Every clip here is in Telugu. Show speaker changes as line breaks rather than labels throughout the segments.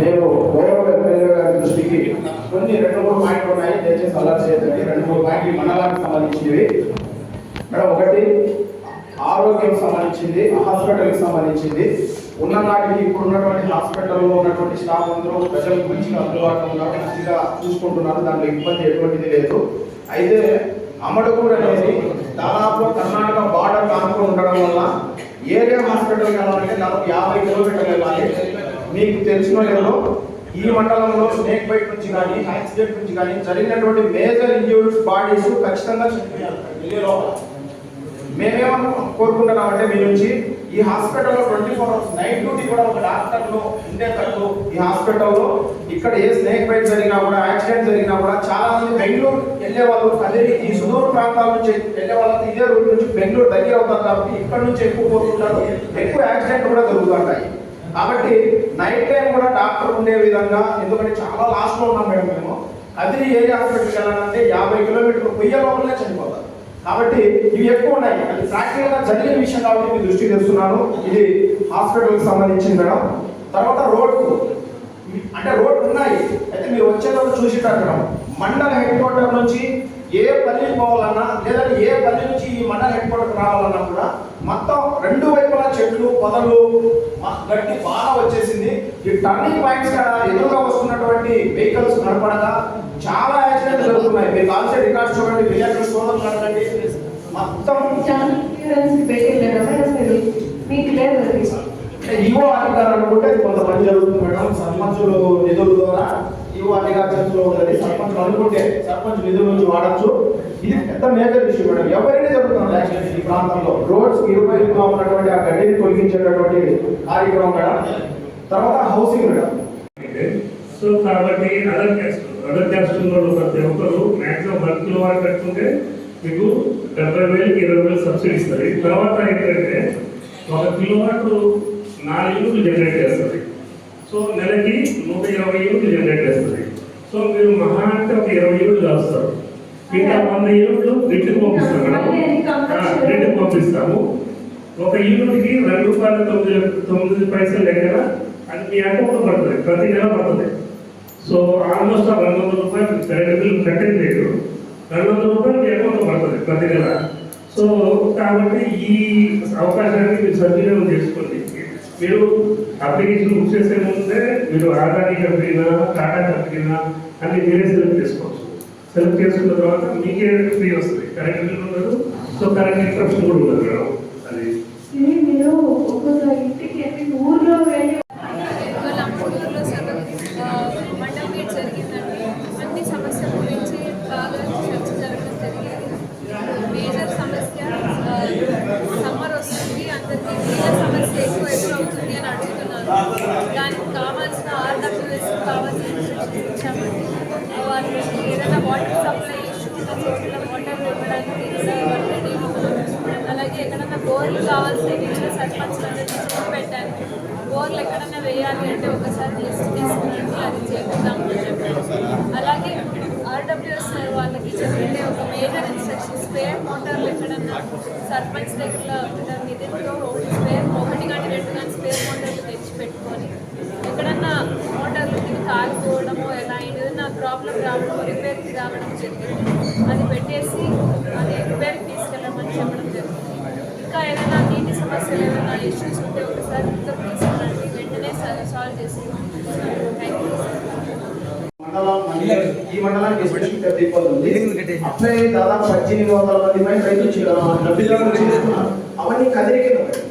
నేను గౌరవ ఎమ్మెల్యే గారి దృష్టికి కొన్ని రెండు మూడు పాయింట్లు ఉన్నాయి. దయచేసి అలా చేయండి రెండు మూడు పాయింట్లు మండలానికి సంబంధించినవి. మేడం ఒకటి ఆరోగ్యం సంబంధించింది హాస్పిటల్కి సంబంధించింది. ఉన్న నాటికి ఇప్పుడు ఉన్నటువంటి హాస్పిటల్లో ఉన్నటువంటి స్టాఫ్ అందరూ ప్రజలకు మంచిగా అందుబాటులో ఉన్నారు మంచిగా చూసుకుంటున్నారు. దాంట్లో ఇబ్బంది ఎటువంటిది లేదు. అయితే అమ్మడుగూడ అనేది దాదాపు కర్ణాటక బార్డర్ కానుకొని ఉండడం వల్ల ఏరియా హాస్పిటల్కి వెళ్ళాలంటే దాదాపు యాభై కిలోమీటర్లు వెళ్ళాలి. మీకు తెలిసిన ఈ మండలంలో స్నేక్ బైట్ నుంచి కానీ యాక్సిడెంట్ నుంచి కానీ జరిగినటువంటి మేజర్ ఇంజూరీస్ బాడీస్ ఖచ్చితంగా చనిపోయారు కోరుకుంటున్నాం అంటే మీ నుంచి ఈ హాస్పిటల్లో twenty four hours night duty కూడా ఒక డాక్టర్లు ఉండేటట్టు ఈ హాస్పిటల్లో ఇక్కడ ఏ స్నేక్ బైట్ జరిగినా కూడా యాక్సిడెంట్ జరిగినా కూడా చాలా మంది బెంగళూరు వెళ్ళే వాళ్ళు అదే ఈ సుదూర ప్రాంతాల నుంచి వెళ్ళే వాళ్ళకి ఇదే రూట్ నుంచి బెంగళూరు దగ్గర అవుతారు కాబట్టి ఇక్కడ నుంచి ఎక్కువ పోతుంటారు ఎక్కువ యాక్సిడెంట్ కూడా జరుగుతుంటాయి. కాబట్టి నైట్ టైం కూడా డాక్టర్ ఉండే విధంగా ఎందుకంటే చాలా లాస్ట్లో ఉన్నాం మేడం మేము. కదిరి ఏరియా హాస్పిటల్కి వెళ్ళాలంటే యాభై కిలోమీటర్లు పొయ్యే లోపలనే చనిపోతారు కాబట్టి ఇవి ఎక్కువ ఉన్నాయి. అది ప్రాక్టికల్గా జరిగిన విషయం కాబట్టి మీ దృష్టికి తెస్తున్నాను. ఇది హాస్పిటల్కి సంబంధించిన సంబంధించింది మేడం. తర్వాత రోడ్ అంటే రోడ్లు ఉన్నాయి. అయితే మీరు వచ్చేటప్పుడు చూసేటక్కడ మండల హెడ్ క్వార్టర్ నుంచి ఏ పల్లికి పోవాలన్నా లేదంటే ఏ పల్లి నుంచి ఈ మండల హెడ్ క్వార్టర్ రావాలన్నా కూడా మొత్తం రెండు వైపు చెట్లు పొదలు గట్టి బాగా వచ్చేసింది. ఈ టర్నింగ్ పాయింట్స్ కాడ ఎదురుగా వస్తున్నటువంటి వెహికల్స్ నడపడగా చాలా యాక్సిడెంట్ జరుగుతున్నాయి. మీరు కాల్సే రికార్డ్స్ చూడండి. విలేకరులు చూడడం కదండి. మొత్తం
చాలా క్లియరెన్స్ పెట్టిండ్రు కదా మీకు లేదు అది
ఈవో అధికారులు అనుకుంటే కొంతమంది జరుగుతుంది మేడం. సర్పంచులు నిధుల ద్వారా ఈవో అధికార చేతిలో ఉన్నది సర్పంచులు అనుకుంటే సర్పంచ్ నిధుల నుంచి వాడచ్చు. ఇది పెద్ద మేజర్ ఇష్యూ మేడం. ఎవరైనా చెబుతున్నాం యాక్చువల్లీ ఈ ప్రాంతంలో రోడ్స్ ఇరువైపుగా ఉన్నటువంటి ఆ గడ్డిని తొలగించేటటువంటి కార్యక్రమం మేడం. తర్వాత హౌసింగ్ మేడం.
సో కాబట్టి అదర్ క్యాస్ట్ అదర్ క్యాస్ట్ వాళ్ళు ప్రతి ఒక్కరు మ్యాక్సిమం వన్ కిలో వాట్ పెట్టుకుంటే మీకు డెబ్బై వేలకి ఇరవై వేలు సబ్సిడీ ఇస్తుంది తర్వాత ఏంటంటే ఒక కిలో నాలుగు యూనిట్లు జనరేట్ చేస్తుంది సో నెలకి నూట ఇరవై యూనిట్లు జనరేట్ చేస్తుంది సో మీరు మహా అంటే ఒక ఇరవై యూనిట్లు కలుస్తారు ఇంకా వంద యూనిట్లు గ్రిడ్కి పంపిస్తాం మేడం. గ్రిడ్కి పంపిస్తాము. ఒక యూనిట్కి రెండు రూపాయల తొమ్మిది తొమ్మిది పైసలు దగ్గర అది మీ అకౌంట్లో పడుతుంది. ప్రతి నెల పడుతుంది. సో ఆల్మోస్ట్ ఆ రెండు వందల రూపాయలు కరెంట్ బిల్ కట్టేది లేదు. రెండు వందల రూపాయలు మీ అకౌంట్లో పడుతుంది ప్రతి నెల. సో కాబట్టి ఈ అవకాశాన్ని మీరు సద్వినియోగం చేసుకోండి. మీరు అప్లికేషన్ బుక్ చేసే ముందే మీరు ఆదాని కంపెనీనా టాటా కంపెనీనా అన్ని మీరే సెలెక్ట్ చేసుకోవచ్చు. సెలెక్ట్ చేసుకున్న తర్వాత మీకే ఫ్రీ వస్తుంది. కరెంట్ బిల్ ఉండదు. సో కరెంట్ ఇంట్రప్షన్ కూడా ఉండదు మేడం. అది.
మీరు ఒక్కొక్క ఇంటికి ఊర్లో వెళ్ళి
సమస్య సమ్మర్ వస్తుంది. అందరికీ సమస్య ఎక్కువ ఎదురవుతుంది అని అడుగుతున్నారు దానికి కావాల్సిన ఆర్డబ్ల్యూఎస్ కావాల్సిన ఇన్స్ట్రక్షన్స్ ఇచ్చామండి వాళ్ళు ఏదైనా వాటర్ సప్లై ఇష్యూ ఉన్న చోట్ల వాటర్ ఇవ్వడానికి కూడా వాళ్ళు రెడీగా ఉన్నారు అలాగే ఎక్కడన్నా బోర్లు కావాల్సిన నీళ్ళు సర్పంచ్ అందరికీ పెట్టాను బోర్లు ఎక్కడన్నా వేయాలి అంటే ఒకసారి లిస్ట్ తీసుకురండి అది చేద్దాం అని అలాగే ఆర్డబ్ల్యూఎస్ వాళ్ళకి చెప్పండి ఒక మేజర్ ఇన్స్ట్రక్షన్ స్పేర్ మోటార్లు ఎక్కడన్నా సర్పంచ్ దగ్గర నిధులతో స్పేర్ ఒకటి కానీ రెండు కానీ స్పేర్ మోటార్లు తెచ్చి పెట్టుకొని ఎక్కడన్నా మోటార్లు కాలిపోవడము ఎలా ఏదైనా ప్రాబ్లం రావడం రిపేర్కి రావడం జరిగింది. అది పెట్టేసి అది రిపేర్కి ఇంకా ఏదైనా నీటి సమస్యలు ఏమైనా ఇష్యూస్ ఉంటే ఒకసారి తీసుకురండి. వెంటనే సాల్వ్ చేసి
ఈ మండలానికి అట్లే దాదాపు పద్దెనిమిది వందల మంది పైన రైతులు అవన్నీ కదిరికే ఉన్నాయి.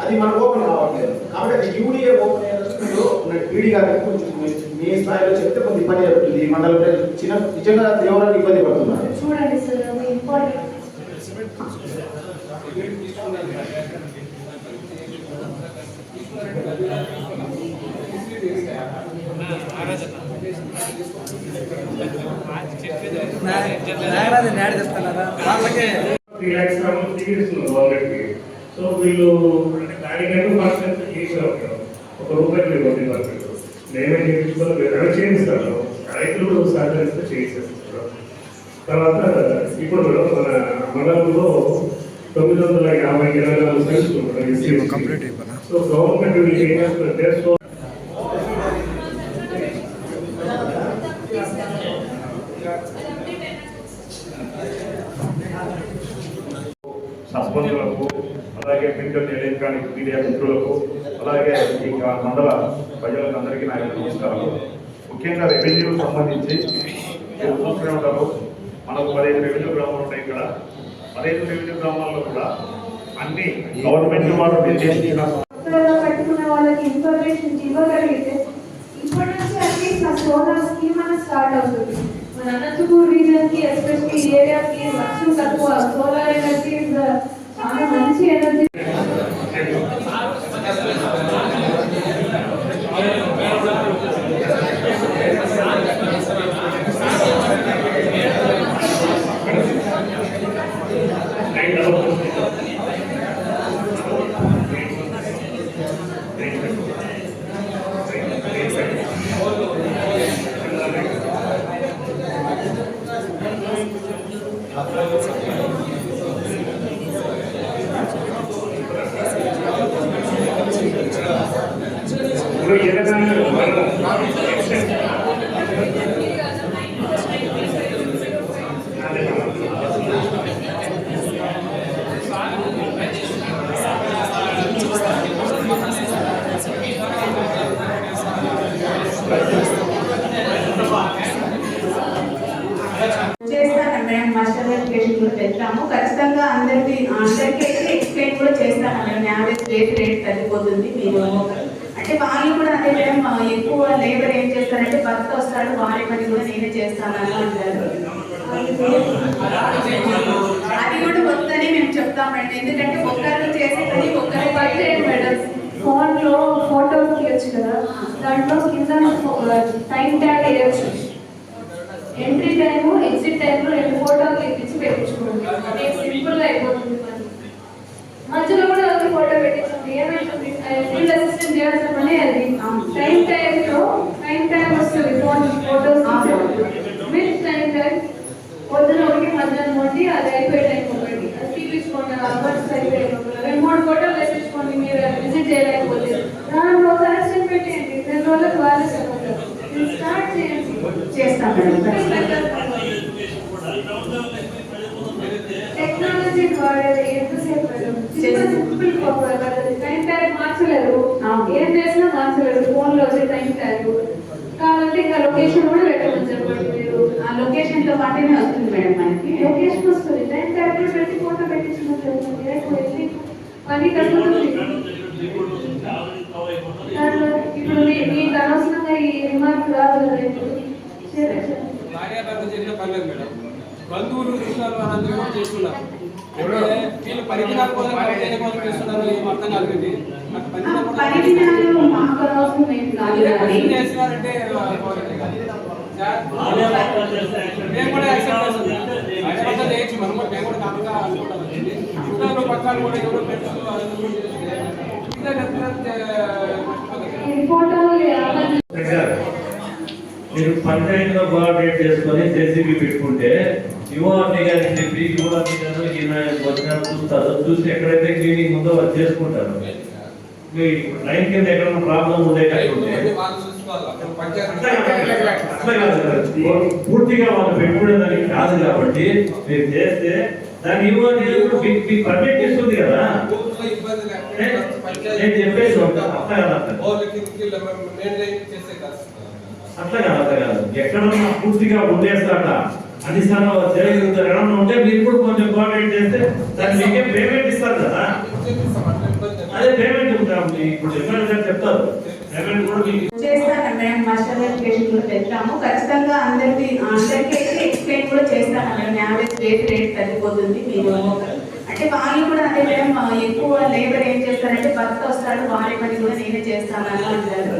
అది మన ఓపెన్ కావట్లేదు. కాబట్టి అది యూడిఏ ఓపెన్ అయ్యేందుకు పీడీ గారికి కొంచెం మీ- స్థాయిలో చెప్తే కొంచెం ఇబ్బంది జరుగుతుంది. ఈ మండలం చిన్న నిజంగా తీవ్రంగా ఇబ్బంది పడుతున్నారు.
చూడండి సార్ ఇంపార్టెంట్
నాగరాజు నాడు చెప్తున్నారా? వాళ్ళకే.
సో వీళ్ళు అంటే దానికంటూ పర్సెంట్ చేసారు ఒక రూపాయి కొన్ని పర్సెంట్ మేమే చేయించుకోవాలి? వేరే చేయిస్తారు రైతులు సహకరిస్తే చేయిస్తారు తర్వాత ఇప్పుడు మన మండలంలో తొమ్మిది
అలాగే ప్రింటెడ్ ఎలక్ట్రానిక్ మీడియా మిత్రులకు అలాగే ఈ మండల ప్రజలకు అందరికీ నా యొక్క నమస్కారాలు. ముఖ్యంగా రెవెన్యూ సంబంధించి మీరు చూస్తూనే ఉంటారు. మనకు పదిహేను రెవెన్యూ గ్రామాలు ఉంటాయి ఇక్కడ. పదిహేను రెవెన్యూ గ్రామాల్లో కూడా అన్ని గవర్నమెంట్ వాళ్ళు నిర్దేశించిన
వాళ్ళకి ఇన్ఫర్మేషన్ ఇవ్వగలిగితే ఇప్పటి నుంచి అట్లీస్ట్ సోలార్ స్కీమ్ అనేది స్టార్ట్ అవుతుంది. మన అనంతపూర్ రీజన్కి ఎస్పెషల్లీ ఏరియాకి వర్షం తక్కువ సోలార్ ఎనర్జీ చాలా మంచి ఎనర్జీ
నైన్ డబల్ ఇప్పుడు ఎనగానే
చేస్తాను మేడం మాస్టర్ ఎడ్యుకేషన్ కూడా పెట్టాము ఖచ్చితంగా అందరికి అందరికీ అయితే ఎక్స్ప్లెయిన్ కూడా చేస్తాను. మేడం యావరేజ్ రేట్ రేట్ తగ్గిపోతుంది మీరు అంటే వాళ్ళు కూడా అదే మేడం ఎక్కువ లేబర్ ఏం చేస్తారంటే భర్త వస్తాడు వారి పని కూడా నేనే చేస్తాను అని అంటారు. అది కూడా వద్దని మేము చెప్తామండి. ఎందుకంటే ఒక్కరు చేసే పని ఒక్కరే
బడ్జెట్ మేడం. ఫోన్లో ఫోటోస్ తీయచ్చు కదా. దాంట్లో కింద టైం ట్యాగ్ వేయచ్చు. ఎంట్రీ టైము ఎగ్జిట్ టైంలో రెండు ఫోటోలు తెప్పించి పెట్టించుకోండి. సింపుల్గా అయిపోతుంది పని మధ్యలో కూడా ఒక ఫోటో పెట్టించండి? ఏమైతుంది ఫీల్డ్ అసిస్టెంట్ చేయాల్సిన పని అది. టైం టైం లో టైం టైం వస్తుంది phone photos with time time పొద్దున ఒకటి మధ్యాహ్నం ఒకటి అది అయిపోయింది టైం ఒకటి అది తీపించుకోండి అవర్స్ అయిపోయే లోపల. రెండు మూడు ఫోటోలు తెప్పించుకోండి మీరు విజిట్ చేయలేకపోతే దాంట్లో ఒక అసిస్టెంట్ పెట్టేయండి రెండు రోజులకు వాళ్ళే సరిపోతారు ఇది స్టార్ట్ చేయండి
చేస్తాం మేడం
టెక్నాలజీ ఎంతసేపు పర్వాలేదు. టైం ట్యాగ్ మార్చలేదు
అవును.
ఏం చేసినా మార్చలేదు ఫోన్లో వచ్చే టైం ట్యాగ్ కావాలంటే ఇంకా లొకేషన్ కూడా పెట్టమని చెప్పండి మీరు
ఆ లొకేషన్తో పాటునే వస్తుంది మేడం మనకి.
లొకేషన్ వస్తుంది. టైం ట్యాగ్ కూడా పెట్టి ఫోటో పెట్టించినట్టు రేపు వెళ్ళి పని దాంట్లో ఇప్పుడు మీకు అనవసరంగా ఈ రిమార్క్ రాదు
భార్యాభర్త చేసిన పర్లేదు మేడం. బంధువులు చుట్టాలు అనంతరం కూడా చేస్తున్నారు. అంటే వీళ్ళు పరిజ్ఞానం కోసం పరిచయం కోసం చేస్తున్నారు ఏం అర్థం కాలేదు. కూడా- చేస్తున్నారంటే మేము కూడా యాక్సెప్ట్ చేస్తాం. భార్యాభర్త చేయొచ్చు. మనం కూడా మేము కూడా కాకుండా అనుకుంటాం చుట్టాలు పక్కన కూడా ఎవరో పెట్టుకో
ఈ ఫోటోలు అవన్నీ
సార్, మీరు పంచాయతీలో కోఆర్డినేట్ చేసుకొని జేసీబీ పెట్టుకుంటే గారికి చెప్పి ఈయన వచ్చిన చూస్తారు. చూసి ఎక్కడైతే క్లీనింగ్ ఉందో అది చేసుకుంటారు. మీ లైన్ కింద ఎక్కడైనా ప్రాబ్లం ఉండే కట్టుకుంటే
వాళ్ళు
అట్లా
పంచాయతీ
కాదు. పూర్తిగా కాబట్టి మీరు చేస్తే దాన్ని గారు మీకు పర్మిట్ ఇస్తుంది కదా. నేను చెప్పేసి. అట్లా కాదు. అట్లా.
కాదు
అట్లా కాదు. ఎక్కడన్నా పూర్తిగా ఉండేస్తాట అన్ని స్థానం చేయగలుగుతారు ఎక్కడన్నా ఉంటే మీరు కూడా కొంచెం కోఆర్డినేట్ చేస్తే దానికి మీకే పేమెంట్ ఇస్తారు కదా? అదే పేమెంట్ ఉంటాం ఇప్పుడు చెప్పారు చెప్తారు. పేమెంట్ కూడా
చేస్తాను మాస్టర్ ఎడ్యుకేషన్ కూడా పెట్టాము ఖచ్చితంగా అందరికి అందరికీ అయితే ఎక్స్ప్లెయిన్ కూడా చేస్తాను మేడం యావరేజ్ రేట్ రేట్ తగ్గిపోతుంది మీరు అంటే వాళ్ళు కూడా అదే మేడం ఎక్కువ లేబర్ ఏం చేస్తారంటే భర్త వస్తాడు వారి పని కూడా నేనే చేస్తాను అని అంటారు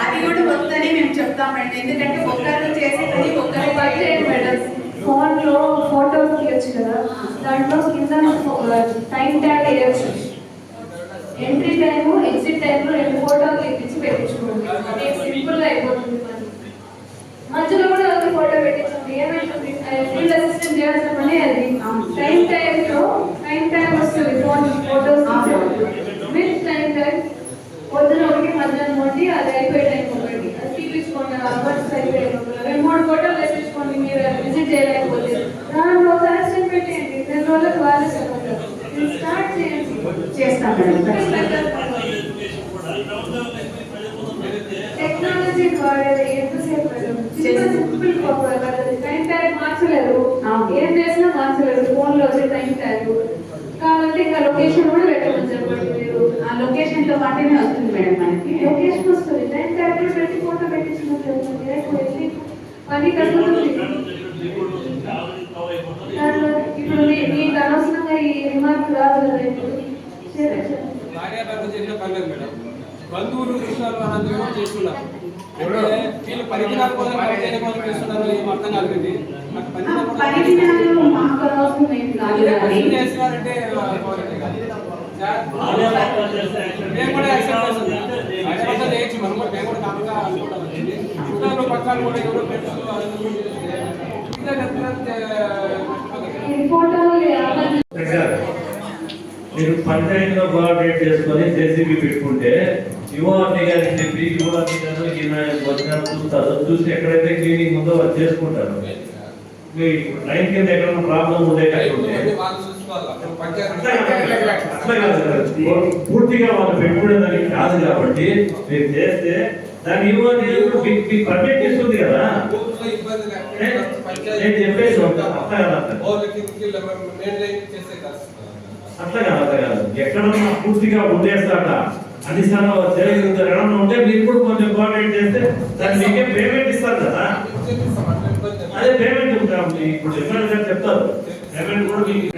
అది కూడా వద్దని మేము చెప్తామండి. ఎందుకంటే ఒక్కరు చేసే పని ఒక్కరే
బడ్జెట్ మేడం ఫోన్లో ఫోటోస్ తీయచ్చు కదా. దాంట్లో కింద టైం ట్యాగ్ వేయచ్చు. ఎంట్రీ టైము ఎగ్జిట్ టైంలో రెండు ఫోటోలు తెప్పించి పెట్టించుకోండి. సింపుల్గా అయిపోతుంది పని మధ్యలో కూడా ఒక ఫోటో పెట్టించండి ఏమైతుంది ఫీల్డ్ అసిస్టెంట్ చేయాల్సిన పని అది టైం టైం లో టైం టైం వస్తుంది phone photos with time time పొద్దున ఒకటి మధ్యాహ్నం ఒకటి అది అయిపోయే టైం ఒకటి అది తీపించుకోండి అవర్స్ అయిపోయే లోపల. రెండు మూడు ఫోటోలు తెప్పించుకోండి మీరు విజిట్ చేయలేకపోతే దాంట్లో ఒక అసిస్టెంట్ పెట్టేయండి రెండు రోజులకు వాళ్ళే సరిపోతారు
చేస్తాం మేడం ఖచ్చితంగా.
టెక్నాలజీ వాడేది ఎంతసేపు మేడం సింపుల్ టైం ట్యాగ్ మార్చలేదు ఏం చేసినా మార్చలేదు ఫోన్లో వచ్చే టైం ట్యాగ్ కావాలంటే ఇంకా లొకేషన్ కూడా పెట్టమని చెప్పండి మీరు
ఆ లొకేషన్తో పాటునే వస్తుంది మేడం మనకి.
లొకేషన్ వస్తుంది. టైం ట్యాగ్ కూడా పెట్టి ఫోటో వెళ్ళి దాంట్లో ఇప్పుడు మీ- మీకు అనవసరంగా ఈ రిమార్క్
భార్యాభర్త పర్లేదు మేడం. బంధువులు విషయాలు అనంతరం కూడా
మీరు పంచాయతీలో కోఆర్డినేట్ చేసుకొని జేసీబీ పెట్టుకుంటే యువఆర్ని గారికి చెప్పి యువఆర్ని గారు ఈయన వచ్చినప్పుడు చూస్తారు. చూసి ఎక్కడైతే క్లీనింగ్ ఉందో అది చేసుకుంటారు. లైన్ కింద ప్రాబ్లం కాకుంటే
వాళ్ళు
అట్లా
పంచాయతీ
కాదు. పూర్తిగా కాబట్టి మీరు చేస్తే దాని మీకు పర్మిట్ ఇస్తుంది కదా. నేను చెప్పేది ఒక అట్లా కాదు అట్లా.
కాదు
అట్లా కాదు. పూర్తిగా ఉండేస్తాట అధిష్టానం చేయగలుగుతారు ఏమన్నా ఉంటే మీరు కూడా కొంచెం కోఆర్డినేట్ చేస్తే దాన్ని మీకే పేమెంట్ ఇస్తారు కదా. అదే పేమెంట్ ఉంటాం ఇప్పుడు ఎమ్మెల్యే గారు చెప్తారు. పేమెంట్ కూడా మీకు